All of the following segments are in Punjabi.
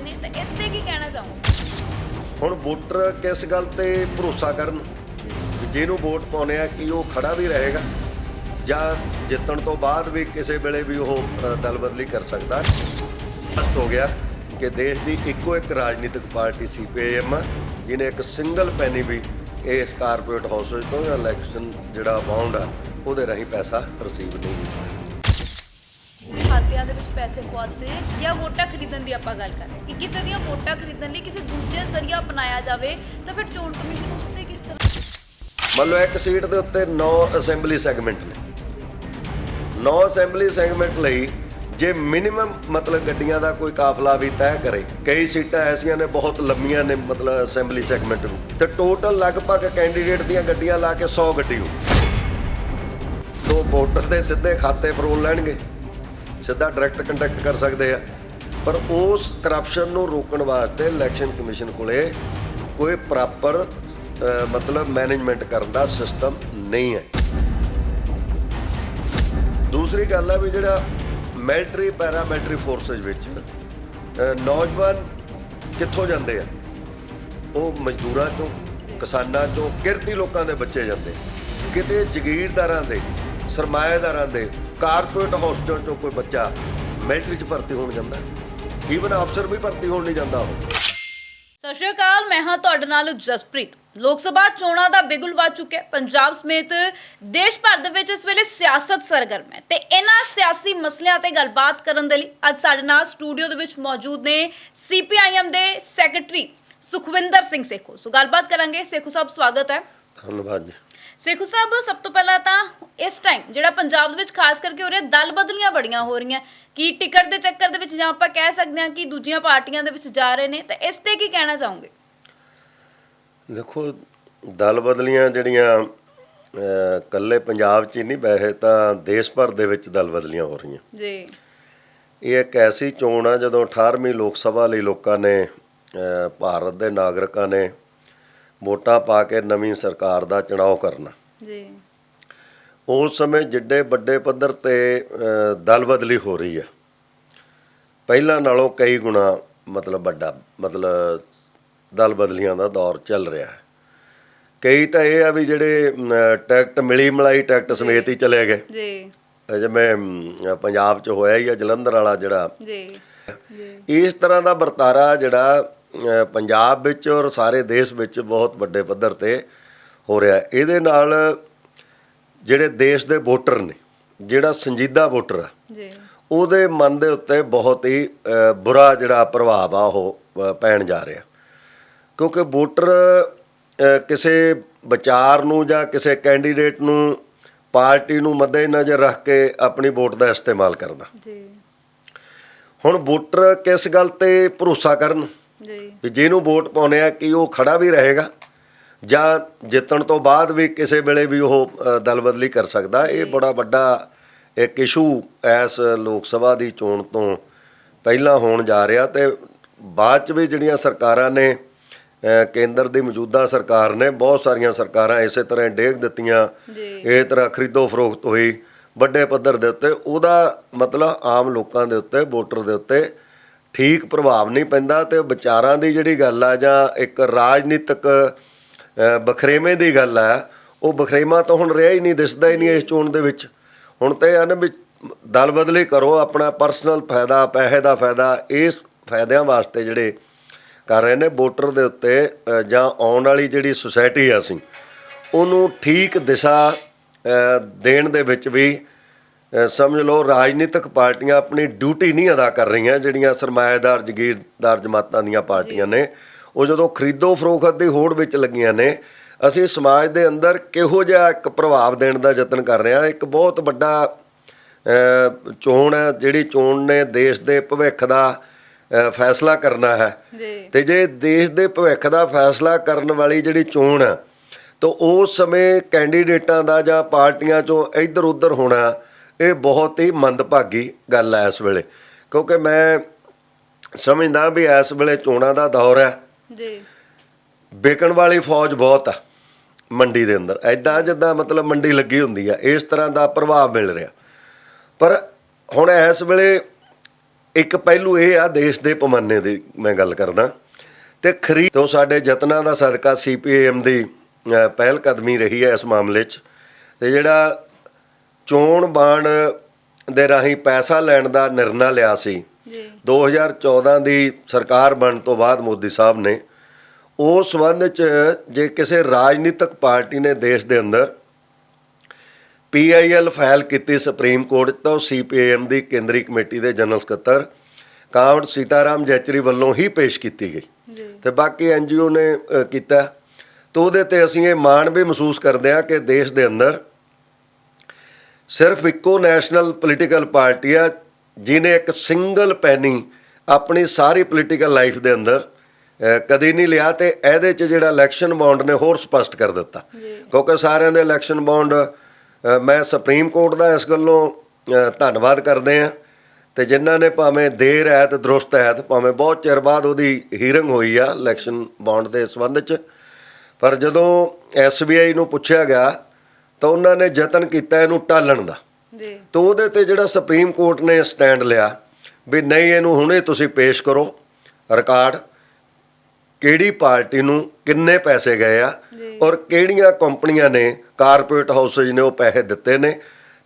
ਰਹੇ ਨੇ ਤਾਂ ਇਸ ਤੇ ਕੀ ਕਹਿਣਾ ਚਾਹੋਗੇ? ਹੁਣ ਵੋਟਰ ਕਿਸ ਗੱਲ ਤੇ ਭਰੋਸਾ ਕਰਨ? ਵੀ ਜਿਹਨੂੰ ਵੋਟ ਪਾਉਣੇ ਆ ਕਿ ਉਹ ਖੜਾ ਵੀ ਰਹੇਗਾ ਜਾਂ ਜਿੱਤਣ ਤੋਂ ਬਾਅਦ ਵੀ ਕਿਸੇ ਵੇਲੇ ਵੀ ਉਹ ਅ, ਦਲ ਬਦਲੀ ਕਰ ਸਕਦਾ। ਸਪਸ਼ਟ ਹੋ ਗਿਆ ਕਿ ਦੇਸ਼ ਦੀ ਇੱਕੋ ਇੱਕ ਰਾਜਨੀਤਿਕ ਪਾਰਟੀ ਸੀਪੀਆਈਐਮ ਜਿਹਨੇ ਇੱਕ ਸਿੰਗਲ ਪੈਨੀ ਵੀ ਇਸ ਕਾਰਪੋਰੇਟ ਹਾਊਸ ਤੋਂ ਜਾਂ ਇਲੈਕਸ਼ਨ ਜਿਹੜਾ ਬਾਉਂਡ ਆ ਉਹਦੇ ਰਾਹੀਂ ਪੈਸਾ ਰਿਸੀਵ ਨਹੀਂ ਕੀਤਾ। ਖਾਤਿਆਂ ਦੇ ਵਿੱਚ ਪੈਸੇ ਪਹੁੰਚਦੇ ਜਾਂ ਵੋਟਾਂ ਖਰੀਦਣ ਦੀ ਆਪਾਂ ਗੱਲ ਕਰ ਰਹੇ ਕਿ ਕਿਸੇ ਦੀਆਂ ਵੋਟਾਂ ਖਰੀਦਣ ਲਈ ਕਿਸੇ ਦੂਜੇ ਜ਼ਰੀਆ ਅਪਣਾਇਆ ਜਾਵੇ, ਤਾਂ ਫਿਰ ਚੋਣ ਕਮਿਸ਼ਨ ਉਸ ਤੇ ਕਿਸ ਤਰ੍ਹਾਂ ਮੰਨ ਲਓ ਇੱਕ ਸੀਟ ਦੇ ਉੱਤੇ 9 ਅਸੈਂਬਲੀ ਸੈਗਮੈਂਟ ਨੇ। 9 ਅਸੈਂਬਲੀ ਸੈਗਮੈਂਟ ਲਈ ਜੇ ਮਿਨੀਮਮ ਮਤਲਬ ਗੱਡੀਆਂ ਦਾ ਕੋਈ ਕਾਫਲਾ ਵੀ ਤੈਅ ਕਰੇ, ਕਈ ਸੀਟਾਂ ਐਸੀਆਂ ਨੇ ਬਹੁਤ ਲੰਮੀਆਂ ਨੇ ਮਤਲਬ ਅਸੈਂਬਲੀ ਸੈਗਮੈਂਟ ਨੂੰ, ਤੇ ਟੋਟਲ ਲਗਭਗ ਕੈਂਡੀਡੇਟ ਦੀਆਂ ਗੱਡੀਆਂ ਲਾ ਕੇ 100 ਗੱਡੀ ਹੋ ਤੋਂ ਵੋਟਰ ਦੇ ਸਿੱਧੇ ਖਾਤੇ ਫਰੋਲ ਲੈਣਗੇ। ਸਿੱਧਾ ਡਾਇਰੈਕਟ ਕੰਟੈਕਟ ਕਰ ਸਕਦੇ ਆ। ਪਰ ਉਸ ਕਰਪਸ਼ਨ ਨੂੰ ਰੋਕਣ ਵਾਸਤੇ ਇਲੈਕਸ਼ਨ ਕਮਿਸ਼ਨ ਕੋਲੇ ਕੋਈ ਪ੍ਰੋਪਰ ਮਤਲਬ ਮੈਨੇਜਮੈਂਟ ਕਰਨ ਦਾ ਸਿਸਟਮ ਨਹੀਂ ਹੈ। ਦੂਸਰੀ ਗੱਲ ਹੈ ਵੀ ਜਿਹੜਾ ਮਿਲਟਰੀ ਪੈਰਾਮਿਲਟਰੀ ਫੋਰਸਸ ਵਿੱਚ ਨੌਜਵਾਨ ਕਿੱਥੋਂ ਜਾਂਦੇ ਆ? ਉਹ ਮਜ਼ਦੂਰਾਂ ਤੋਂ ਕਿਸਾਨਾਂ ਚੋਂ, ਕਿਰਤੀ ਲੋਕਾਂ ਦੇ ਬੱਚੇ ਜਾਂਦੇ ਕਿਤੇ ਜ਼ਗੀਰਦਾਰਾਂ ਦੇ, ਸਰਮਾਏਦਾਰਾਂ ਦੇ ਕਾਰਪੋਰੇਟ ਹੌਸਟਲ ਚੋਂ ਕੋਈ ਬੱਚਾ ਮਿਲਟਰੀ 'ਚ ਭਰਤੀ ਹੋਣ ਜਾਂਦਾ। ਈਵਨ ਅਫਸਰ ਵੀ ਭਰਤੀ ਹੋਣ ਨਹੀਂ ਜਾਂਦਾ ਉਹ। ਸਤਿ ਸ਼੍ਰੀ ਅਕਾਲ ਮੈਂ ਹਾਂ ਤੁਹਾਡੇ ਨਾਲ ਜਸਪ੍ਰੀਤ। ਲੋਕ ਸਭਾ ਚੋਣਾਂ ਦਾ ਬਿਗੁਲ ਵੱਜ ਚੁੱਕਿਆ। ਪੰਜਾਬ ਸਮੇਤ ਦੇਸ਼ ਭਰ ਦੇ ਵਿੱਚ ਇਸ ਵੇਲੇ ਸਿਆਸਤ ਸਰਗਰਮ ਹੈ। ਤੇ ਇਹਨਾਂ ਸਿਆਸੀ ਮਸਲਿਆਂ ਤੇ ਗੱਲਬਾਤ ਕਰਨ ਦੇ ਲਈ ਅੱਜ ਸਾਡੇ ਨਾਲ ਸਟੂਡੀਓ ਦੇ ਵਿੱਚ ਮੌਜੂਦ ਨੇ ਸੀਪੀਆਈਐਮ ਦੇ ਸੈਕਟਰੀ ਸੁਖਵਿੰਦਰ ਸਿੰਘ ਸੇਖੋ। ਸੋ ਗੱਲਬਾਤ ਕਰਾਂਗੇ। ਸੇਖੋ ਸਾਹਿਬ ਸਵਾਗਤ ਹੈ। ਧੰਨਵਾਦ ਜੀ। ਸੇਖੂ ਸਾਹਿਬ ਸਭ ਤੋਂ ਪਹਿਲਾਂ ਤਾਂ ਇਸ ਟਾਈਮ ਜਿਹੜਾ ਪੰਜਾਬ ਦੇ ਵਿੱਚ ਖਾਸ ਕਰਕੇ ਹੋ ਰਿਹਾ ਦਲ ਬਦਲੀਆਂ ਬੜੀਆਂ ਹੋ ਰਹੀਆਂ ਕਿ ਟਿਕਟ ਦੇ ਚੱਕਰ ਦੇ ਵਿੱਚ ਜਾਂ ਆਪਾਂ ਕਹਿ ਸਕਦੇ ਹਾਂ ਕਿ ਦੂਜੀਆਂ ਪਾਰਟੀਆਂ ਦੇ ਵਿੱਚ ਜਾ ਰਹੇ ਨੇ ਤਾਂ ਇਸ ਤੇ ਕੀ ਕਹਿਣਾ ਚਾਹੋਗੇ? ਦੇਖੋ ਦਲ ਬਦਲੀਆਂ ਜਿਹੜੀਆਂ ਅਹ, ਇਕੱਲੇ ਪੰਜਾਬ 'ਚ ਹੀ ਨਹੀਂ ਵੈਸੇ ਤਾਂ ਦੇਸ਼ ਭਰ ਦੇ ਵਿੱਚ ਦਲ ਬਦਲੀਆਂ ਹੋ ਰਹੀਆਂ। ਜੀ। ਇਹ ਇੱਕ ਐਸੀ ਚੋਣ ਆ ਜਦੋਂ 18ਵੀਂ ਲੋਕ ਸਭਾ ਲਈ ਲੋਕਾਂ ਨੇ ਅਹ, ਭਾਰਤ ਦੇ ਨਾਗਰਿਕਾਂ ਨੇ ਵੋਟਾਂ ਪਾ ਕੇ ਨਵੀਂ ਸਰਕਾਰ ਦਾ ਚੁਣਾਵ ਕਰਨਾ। ਜੀ। ਉਸ ਸਮੇਂ ਜਿੱਡੇ ਵੱਡੇ ਪੱਧਰ ਤੇ ਦਲ ਬਦਲੀ ਹੋ ਰਹੀ ਆ। ਪਹਿਲਾਂ ਨਾਲੋਂ ਕਈ ਗੁਣਾ ਮਤਲਬ ਵੱਡਾ ਮਤਲਬ ਦਲ ਬਦਲੀਆਂ ਦਾ ਦੌਰ ਚੱਲ ਰਿਹਾ ਹੈ। ਕਈ ਤਾਂ ਇਹ ਆ ਵੀ ਜਿਹੜੇ ਟਿਕਟ ਮਿਲੀ ਮਲਾਈ ਟਿਕਟ ਸਮੇਤ ਹੀ ਚਲੇ ਗਏ। ਜੀ। ਜਿਵੇਂ ਪੰਜਾਬ 'ਚ ਹੋਇਆ ਹੀ ਆ ਜਲੰਧਰ ਵਾਲਾ ਜਿਹੜਾ। ਜੀ। ਇਸ ਤਰ੍ਹਾਂ ਦਾ ਵਰਤਾਰਾ ਜਿਹੜਾ ਪੰਜਾਬ ਵਿੱਚ ਔਰ ਸਾਰੇ ਦੇਸ਼ ਵਿੱਚ ਬਹੁਤ ਵੱਡੇ ਪੱਧਰ ਤੇ ਹੋ ਰਿਹਾ। ਇਹਦੇ ਨਾਲ ਜਿਹੜੇ ਦੇਸ਼ ਦੇ ਵੋਟਰ ਨੇ ਜਿਹੜਾ ਸੰਜੀਦਾ ਵੋਟਰ ਆ ਜੀ। ਉਹਦੇ ਮਨ ਦੇ ਉੱਤੇ ਬਹੁਤ ਹੀ ਬੁਰਾ ਜਿਹੜਾ ਪ੍ਰਭਾਵ ਆ ਉਹ ਪੈਣ ਜਾ ਰਿਹਾ। ਕਿਉਂਕਿ ਵੋਟਰ ਕਿਸੇ ਵਿਚਾਰ ਨੂੰ ਜਾਂ ਕਿਸੇ ਕੈਂਡੀਡੇਟ ਨੂੰ ਪਾਰਟੀ ਨੂੰ ਮੱਦੇਨਜ਼ਰ ਰੱਖ ਕੇ ਆਪਣੀ ਵੋਟ ਦਾ ਇਸਤੇਮਾਲ ਕਰਦਾ ਜੀ। ਹੁਣ ਵੋਟਰ ਕਿਸ ਗੱਲ ਤੇ ਭਰੋਸਾ ਕਰਨ? ਜੀ। ਵੀ ਜਿਹਨੂੰ ਵੋਟ ਪਾਉਣੇ ਆ ਕਿ ਉਹ ਖੜਾ ਵੀ ਰਹੇਗਾ ਜਾਂ ਜਿੱਤਣ ਤੋਂ ਬਾਅਦ ਵੀ ਕਿਸੇ ਵੇਲੇ ਵੀ ਉਹ ਦਲ ਬਦਲੀ ਕਰ ਸਕਦਾ ਇਹ ਬੜਾ ਵੱਡਾ ਇੱਕ ਇਸ਼ੂ ਐਸ ਲੋਕ ਸਭਾ ਦੀ ਚੋਣ ਤੋਂ ਪਹਿਲਾਂ ਹੋਣ ਜਾ ਰਿਹਾ ਤੇ ਬਾਅਦ ਚ ਵੀ ਜਿਹੜੀਆਂ ਸਰਕਾਰਾਂ ਨੇ ਕੇਂਦਰ ਦੀ ਮੌਜੂਦਾ ਸਰਕਾਰ ਨੇ ਬਹੁਤ ਸਾਰੀਆਂ ਸਰਕਾਰਾਂ ਇਸੇ ਤਰ੍ਹਾਂ ਡੇਗ ਦਿੱਤੀਆਂ। ਜੀ। ਇਹ ਤਰ੍ਹਾਂ ਖਰੀਦੋ ਫਰੋਖਤ ਹੋਈ ਵੱਡੇ ਪੱਧਰ ਦੇ ਉੱਤੇ ਉਹਦਾ ਮਤਲਬ ਆਮ ਲੋਕਾਂ ਦੇ ਉੱਤੇ ਵੋਟਰ ਦੇ ਉੱਤੇ ਠੀਕ ਪ੍ਰਭਾਵ ਨਹੀਂ ਪੈਂਦਾ ਤੇ ਵਿਚਾਰਾਂ ਦੀ ਜਿਹੜੀ ਗੱਲ ਆ ਜਾਂ ਇੱਕ ਰਾਜਨੀਤਿਕ ਅ, ਬਖਰੇਵੇਂ ਦੀ ਗੱਲ ਆ ਉਹ ਬਖਰੇਵਾ ਤਾਂ ਹੁਣ ਰਿਹਾ ਹੀ ਨਹੀਂ ਦਿਸਦਾ ਹੀ ਨਹੀਂ ਇਸ ਚੋਣ ਦੇ ਵਿੱਚ। ਹੁਣ ਤੇ ਹਨ ਵੀ ਦਲ ਬਦਲੀ ਕਰੋ ਆਪਣਾ ਪਰਸਨਲ ਫਾਇਦਾ ਪੈਸੇ ਦਾ ਫਾਇਦਾ ਇਸ ਫਾਇਦਿਆਂ ਵਾਸਤੇ ਜਿਹੜੇ ਕਰ ਰਹੇ ਨੇ ਵੋਟਰ ਦੇ ਉੱਤੇ ਜਾਂ ਆਉਣ ਵਾਲੀ ਜਿਹੜੀ ਸੁਸਾਇਟੀ ਆ ਅਸੀਂ ਉਹਨੂੰ ਠੀਕ ਦਿਸ਼ਾ ਦੇਣ ਦੇ ਵਿੱਚ ਵੀ ਸਮਝ ਲਓ ਰਾਜਨੀਤਿਕ ਪਾਰਟੀਆਂ ਆਪਣੀ ਡਿਊਟੀ ਨਹੀਂ ਅਦਾ ਕਰ ਰਹੀਆਂ ਜਿਹੜੀਆਂ ਸਰਮਾਏਦਾਰ ਜ਼ਗੀਰਦਾਰ ਜਮਾਤਾਂ ਦੀਆਂ ਪਾਰਟੀਆਂ ਨੇ। ਉਹ ਜਦੋਂ ਖਰੀਦੋ ਫਰੋਖਤ ਦੀ ਹੋੜ ਵਿੱਚ ਲੱਗੀਆਂ ਨੇ ਅਸੀਂ ਸਮਾਜ ਦੇ ਅੰਦਰ ਕਿਹੋ ਜਿਹਾ ਇੱਕ ਪ੍ਰਭਾਵ ਦੇਣ ਦਾ ਯਤਨ ਕਰ ਰਹੇ ਹਾਂ। ਇੱਕ ਬਹੁਤ ਵੱਡਾ ਚੋਣ ਹੈ ਜਿਹੜੀ ਚੋਣ ਨੇ ਦੇਸ਼ ਦੇ ਭਵਿੱਖ ਦਾ ਫੈਸਲਾ ਕਰਨਾ ਹੈ। ਤੇ ਜੇ ਦੇਸ਼ ਦੇ ਭਵਿੱਖ ਦਾ ਫੈਸਲਾ ਕਰਨ ਵਾਲੀ ਜਿਹੜੀ ਚੋਣ ਹੈ ਤਾਂ ਉਸ ਸਮੇਂ ਕੈਂਡੀਡੇਟਾਂ ਦਾ ਜਾਂ ਪਾਰਟੀਆਂ ਚੋਂ ਇੱਧਰ ਉੱਧਰ ਹੋਣਾ ਇਹ ਬਹੁਤ ਹੀ ਮੰਦਭਾਗੀ ਗੱਲ ਹੈ ਇਸ ਵੇਲੇ। ਕਿਉਂਕਿ ਮੈਂ ਸਮਝਦਾ ਵੀ ਇਸ ਵੇਲੇ ਚੋਣਾਂ ਦਾ ਦੌਰ ਹੈ। ਜੀ। ਵਿਕਣ ਵਾਲੀ ਫੌਜ ਬਹੁਤ ਆ ਮੰਡੀ ਦੇ ਅੰਦਰ। ਐਦਾਂ ਜਿੱਦਾਂ ਮਤਲਬ ਮੰਡੀ ਲੱਗੀ ਹੁੰਦੀ ਆ ਇਸ ਤਰ੍ਹਾਂ ਦਾ ਪ੍ਰਭਾਵ ਮਿਲ ਰਿਹਾ। ਪਰ ਹੁਣ ਇਸ ਵੇਲੇ ਇੱਕ ਪਹਿਲੂ ਇਹ ਆ ਦੇਸ਼ ਦੇ ਪਮਾਨੇ ਦੀ ਮੈਂ ਗੱਲ ਕਰਦਾ। ਤੇ ਖਰੀਦ ਤੋਂ ਸਾਡੇ ਯਤਨਾਂ ਦਾ ਸਦਕਾ ਸੀਪੀਐਮ ਦੀ ਪਹਿਲ ਕਦਮੀ ਰਹੀ ਹੈ ਇਸ ਮਾਮਲੇ 'ਚ। ਤੇ ਜਿਹੜਾ ਚੋਣ ਬਾਂਡ ਦੇ ਰਾਹੀਂ ਪੈਸਾ ਲੈਣ ਦਾ ਨਿਰਣਾ ਲਿਆ ਸੀ। ਜੀ। 2014 ਦੀ ਸਰਕਾਰ ਬਣਨ ਤੋਂ ਬਾਅਦ ਮੋਦੀ ਸਾਹਿਬ ਨੇ ਉਸ ਸੰਬੰਧ 'ਚ ਜੇ ਕਿਸੇ ਰਾਜਨੀਤਿਕ ਪਾਰਟੀ ਨੇ ਦੇਸ਼ ਦੇ ਅੰਦਰ ਪੀਆਈਐਲ ਫਾਈਲ ਕੀਤੀ ਸੁਪਰੀਮ ਕੋਰਟ ਤਾਂ ਉਹ ਸੀਪੀਐਮ ਦੀ ਕੇਂਦਰੀ ਕਮੇਟੀ ਦੇ ਜਨਰਲ ਸਕੱਤਰ ਕਾਂਵਟ ਸੀਤਾਰਾਮ ਜੈਚਰੀ ਵੱਲੋਂ ਹੀ ਪੇਸ਼ ਕੀਤੀ ਗਈ। ਤੇ ਬਾਕੀ ਐਨਜੀਓ ਨੇ ਕੀਤਾ। ਤਾਂ ਉਹਦੇ ਤੇ ਅਸੀਂ ਇਹ ਮਾਣ ਵੀ ਮਹਿਸੂਸ ਕਰਦੇ ਹਾਂ ਕਿ ਦੇਸ਼ ਦੇ ਅੰਦਰ ਸਿਰਫ ਇੱਕੋ ਨੈਸ਼ਨਲ ਪੋਲੀਟੀਕਲ ਪਾਰਟੀ ਆ ਜਿਨੇ ਇੱਕ ਸਿੰਗਲ ਪੈਨੀ ਆਪਣੀ ਸਾਰੀ ਪੋਲੀਟੀਕਲ ਲਾਈਫ ਦੇ ਅੰਦਰ ਕਦੀ ਨਹੀਂ ਲਿਆ ਤੇ ਇਹਦੇ 'ਚ ਜਿਹੜਾ ਇਲੈਕਸ਼ਨ ਬੌਂਡ ਨੇ ਹੋਰ ਸਪਸ਼ਟ ਕਰ ਦਿੱਤਾ। ਕਿਉਂਕਿ ਸਾਰਿਆਂ ਦੇ ਇਲੈਕਸ਼ਨ ਬੌਂਡ ਮੈਂ ਸੁਪਰੀਮ ਕੋਰਟ ਦਾ ਇਸ ਗੱਲੋਂ ਧੰਨਵਾਦ ਕਰਦੇ ਆ ਤੇ ਜਿਨ੍ਹਾਂ ਨੇ ਭਾਵੇਂ ਦੇਰ ਹੈ ਤੇ ਦਰੁਸਤ ਹੈ ਤੇ ਭਾਵੇਂ ਬਹੁਤ ਚਿਰ ਬਾਅਦ ਉਹਦੀ ਹੀਅਰਿੰਗ ਹੋਈ ਆ ਇਲੈਕਸ਼ਨ ਬੌਂਡ ਦੇ ਸੰਬੰਧ 'ਚ ਪਰ ਜਦੋਂ ਐਸਬੀਆਈ ਨੂੰ ਪੁੱਛਿਆ ਗਿਆ ਤਾਂ ਉਹਨਾਂ ਨੇ ਯਤਨ ਕੀਤਾ ਇਹਨੂੰ ਟਾਲਣ ਦਾ। ਜੀ। ਤਾਂ ਉਹਦੇ ਤੇ ਜਿਹੜਾ ਸੁਪਰੀਮ ਕੋਰਟ ਨੇ ਸਟੈਂਡ ਲਿਆ ਵੀ ਨਹੀਂ ਇਹਨੂੰ ਹੁਣੇ ਤੁਸੀਂ ਪੇਸ਼ ਕਰੋ ਰਿਕਾਰਡ ਕਿਹੜੀ ਪਾਰਟੀ ਨੂੰ ਕਿੰਨੇ ਪੈਸੇ ਗਏ ਆ। ਔਰ ਕਿਹੜੀਆਂ ਕੰਪਨੀਆਂ ਨੇ ਕਾਰਪੋਰੇਟ ਹਾਊਸਸ ਨੇ ਉਹ ਪੈਸੇ ਦਿੱਤੇ ਨੇ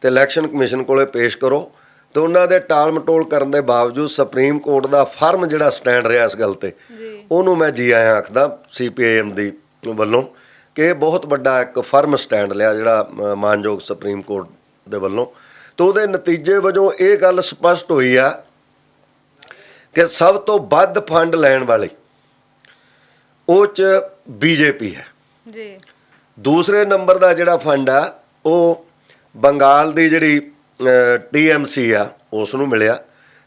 ਤੇ ਇਲੈਕਸ਼ਨ ਕਮਿਸ਼ਨ ਕੋਲੇ ਪੇਸ਼ ਕਰੋ। ਤੇ ਉਹਨਾਂ ਦੇ ਟਾਲ ਮਟੋਲ ਕਰਨ ਦੇ ਬਾਵਜੂਦ ਸੁਪਰੀਮ ਕੋਰਟ ਦਾ ਫਰਮ ਜਿਹੜਾ ਸਟੈਂਡ ਰਿਹਾ ਇਸ ਗੱਲ ਤੇ ਉਹਨੂੰ ਮੈਂ ਜੀ ਆਇਆਂ ਆਖਦਾ ਸੀਪੀਆਈਐਮ ਦੀ ਵੱਲੋਂ। ਕਿ ਬਹੁਤ ਵੱਡਾ ਇੱਕ ਫਰਮ ਸਟੈਂਡ ਲਿਆ ਜਿਹੜਾ ਮਾਨਯੋਗ ਸੁਪਰੀਮ ਕੋਰਟ ਦੇ ਵੱਲੋਂ। ਤੇ ਉਹਦੇ ਨਤੀਜੇ ਵਜੋਂ ਇਹ ਗੱਲ ਸਪਸ਼ਟ ਹੋਈ ਆ ਕਿ ਸਭ ਤੋਂ ਵੱਧ ਫੰਡ ਲੈਣ ਵਾਲੇ ਉਹ ਚ ਬੀਜੇਪੀ ਹੈ। ਜੀ। ਦੂਸਰੇ ਨੰਬਰ ਦਾ ਜਿਹੜਾ ਫੰਡ ਆ ਉਹ ਬੰਗਾਲ ਦੀ ਜਿਹੜੀ ਟੀਐਮਸੀ ਆ ਉਸ ਨੂੰ ਮਿਲਿਆ।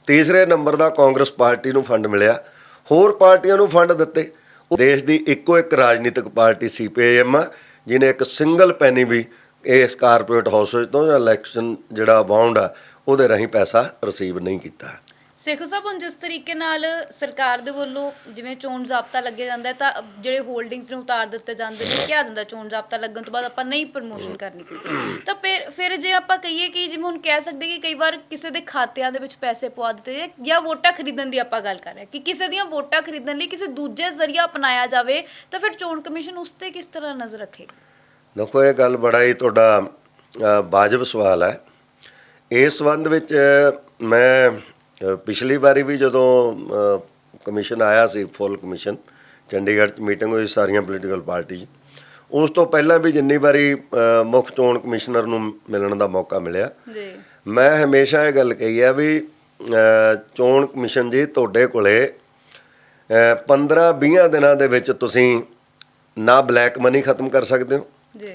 ਤੀਸਰੇ ਨੰਬਰ ਦਾ ਕਾਂਗਰਸ ਪਾਰਟੀ ਨੂੰ ਫੰਡ ਮਿਲਿਆ। ਹੋਰ ਪਾਰਟੀਆਂ ਨੂੰ ਫੰਡ ਦਿੱਤੇ। ਦੇਸ਼ ਦੀ ਇੱਕੋ ਇੱਕ ਰਾਜਨੀਤਿਕ ਪਾਰਟੀ ਸੀਪੀਆਈਐਮ ਆ, ਜਿਹਨੇ ਇੱਕ ਸਿੰਗਲ ਪੈਨੀ ਵੀ ਇਸ ਕਾਰਪੋਰੇਟ ਹਾਊਸ ਤੋਂ ਜਾਂ ਇਲੈਕਸ਼ਨ ਜਿਹੜਾ ਬਾਉਂਡ ਆ, ਉਹਦੇ ਰਾਹੀਂ ਪੈਸਾ ਰਿਸੀਵ ਨਹੀਂ ਕੀਤਾ। ਸੇਖੋ ਸਾਹਿਬ ਹੁਣ ਜਿਸ ਤਰੀਕੇ ਨਾਲ ਸਰਕਾਰ ਦੇ ਵੱਲੋਂ ਜਿਵੇਂ ਚੋਣ ਜ਼ਾਬਤਾ ਲੱਗਿਆ ਜਾਂਦਾ ਹੈ ਤਾਂ ਜਿਹੜੇ ਹੋਲਡਿੰਗਸ ਨੇ ਉਤਾਰ ਦਿੱਤੇ ਜਾਂਦੇ ਨੇ ਕਿਹਾ ਜਾਂਦਾ ਚੋਣ ਜ਼ਾਬਤਾ ਲੱਗਣ ਤੋਂ ਬਾਅਦ ਆਪਾਂ ਨਹੀਂ ਪ੍ਰਮੋਸ਼ਨ ਕਰਨੀ ਕੋਈ ਤਾਂ ਫਿਰ ਫਿਰ ਜੇ ਆਪਾਂ ਕਹੀਏ ਕਿ ਜਿਵੇਂ ਹੁਣ ਕਹਿ ਸਕਦੇ ਕਿ ਕਈ ਵਾਰ ਕਿਸੇ ਦੇ ਖਾਤਿਆਂ ਦੇ ਵਿੱਚ ਪੈਸੇ ਪਵਾ ਦਿੱਤੇ ਜਾਂ ਵੋਟਾਂ ਖਰੀਦਣ ਦੀ ਆਪਾਂ ਗੱਲ ਕਰ ਰਹੇ ਹਾਂ ਕਿ ਕਿਸੇ ਦੀਆਂ ਵੋਟਾਂ ਖਰੀਦਣ ਲਈ ਕਿਸੇ ਦੂਜੇ ਜ਼ਰੀਆ ਅਪਣਾਇਆ ਜਾਵੇ ਤਾਂ ਫਿਰ ਚੋਣ ਕਮਿਸ਼ਨ ਉਸ ਤੇ ਕਿਸ ਤਰ੍ਹਾਂ ਨਜ਼ਰ ਰੱਖੇਗਾ? ਦੇਖੋ ਇਹ ਗੱਲ ਬੜਾ ਹੀ ਤੁਹਾਡਾ ਵਾਜਬ ਸਵਾਲ ਹੈ। ਇਸ ਸੰਬੰਧ ਵਿੱਚ ਮੈਂ ਪਿਛਲੀ ਵਾਰੀ ਵੀ ਜਦੋਂ ਕਮਿਸ਼ਨ ਆਇਆ ਸੀ ਫੁੱਲ ਕਮਿਸ਼ਨ ਚੰਡੀਗੜ੍ਹ 'ਚ ਮੀਟਿੰਗ ਹੋਈ ਸਾਰੀਆਂ ਪੋਲੀਟੀਕਲ ਪਾਰਟੀ ਉਸ ਤੋਂ ਪਹਿਲਾਂ ਵੀ ਜਿੰਨੀ ਵਾਰੀ ਮੁੱਖ ਚੋਣ ਕਮਿਸ਼ਨਰ ਨੂੰ ਮਿਲਣ ਦਾ ਮੌਕਾ ਮਿਲਿਆ। ਜੀ। ਮੈਂ ਹਮੇਸ਼ਾ ਇਹ ਗੱਲ ਕਹੀ ਆ ਵੀ ਚੋਣ ਕਮਿਸ਼ਨ ਜੀ ਤੁਹਾਡੇ ਕੋਲੇ 15-20 ਦਿਨਾਂ ਦੇ ਵਿੱਚ ਤੁਸੀਂ ਨਾ ਬਲੈਕ ਮਨੀ ਖਤਮ ਕਰ ਸਕਦੇ ਹੋ ਜੀ।